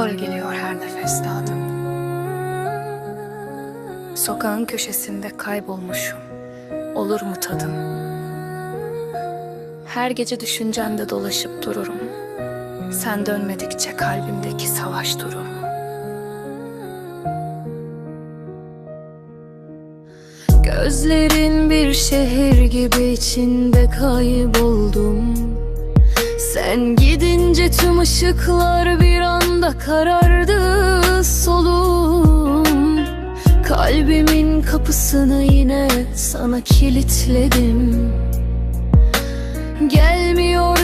Zor geliyor her nefeste adım. Sokağın köşesinde kaybolmuşum. Olur mu tadım? Her gece düşüncende dolaşıp dururum. Sen dönmedikçe kalbimdeki savaş durur. Gözlerin bir şehir gibi içinde kayboldum. Sen gidince tüm ışıklar bir anda karardı solum. Kalbimin kapısını yine sana kilitledim. Gelmiyorsun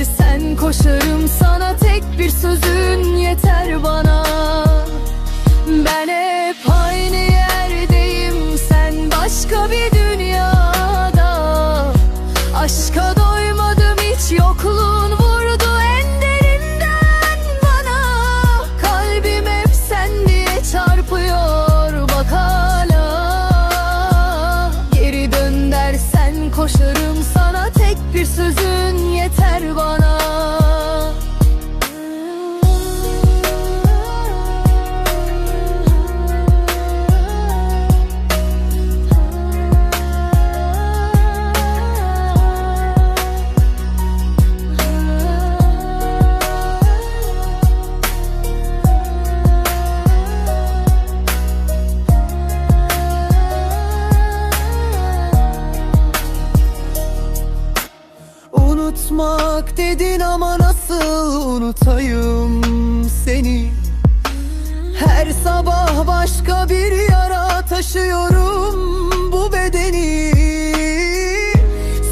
dön dersen koşarım sana. Tek bir sözün yeter bana. Ben Unutmak dedin ama nasıl unutayım seni? Her sabah başka bir yara taşıyorum bu bedeni.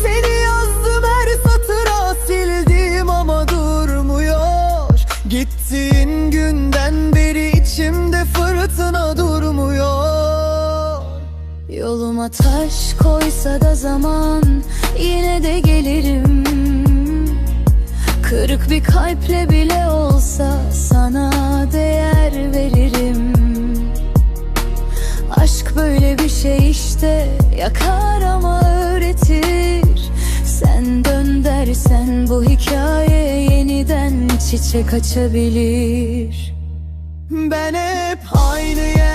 Seni yazdım her satıra sildim ama durmuyor. Gittiğin günden beri içimde fırtına durmuyor. Yoluma taş koysa da zaman yine de gelirim Kırık bir kalple bile olsa sana değer veririm. Aşk böyle bir şey işte yakar ama öğretir. Sen dön dersen bu hikaye yeniden çiçek açabilir. Ben hep aynı bir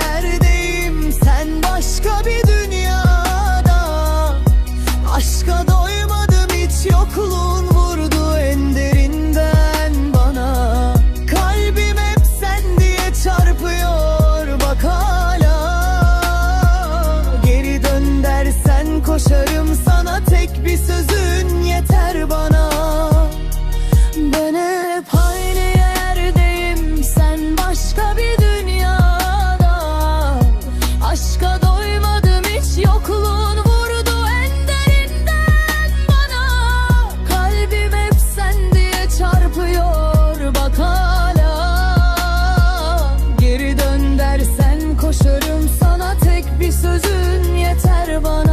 sözün yeter bana.